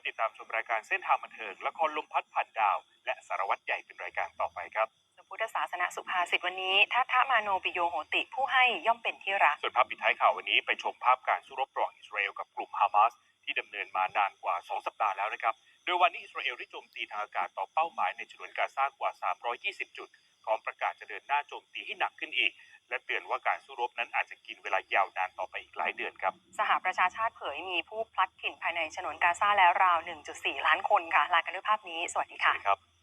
มาติดตามชมรายการเส้นทางบันเทิงละครลมพัดผ่านดาว และสารวัตรใหญ่เป็นรายการต่อไปครับสุพุทธศาสนสุภาษิตวันนี้ทัทธมาโนปิโยโหติผู้ให้ย่อมเป็นที่รัก ส่วนภาพปิดท้ายข่าววันนี้ไปชมภาพการสู้รบระหว่างอิสราเอลกับกลุ่มฮามาสที่ดำเนินมานานกว่า 2 สัปดาห์แล้วนะครับ โดยวันนี้อิสราเอลได้โจมตีทางอากาศต่อเป้าหมายในฉนวนกาซากว่า 320 จุดพร้อมประกาศจะเดินหน้าโจมตีให้หนักขึ้นอีก และเตือนว่าการสู้รบนั้นอาจจะกินเวลายาวนานต่อไปอีกหลายเดือนครับ สหประชาชาติเผยมีผู้พลัดถิ่นภายในฉนวนกาซาแล้วราว 1.4 ล้านคนค่ะ ลากันด้วยภาพนี้ สวัสดีสวัค่ะสดีครับ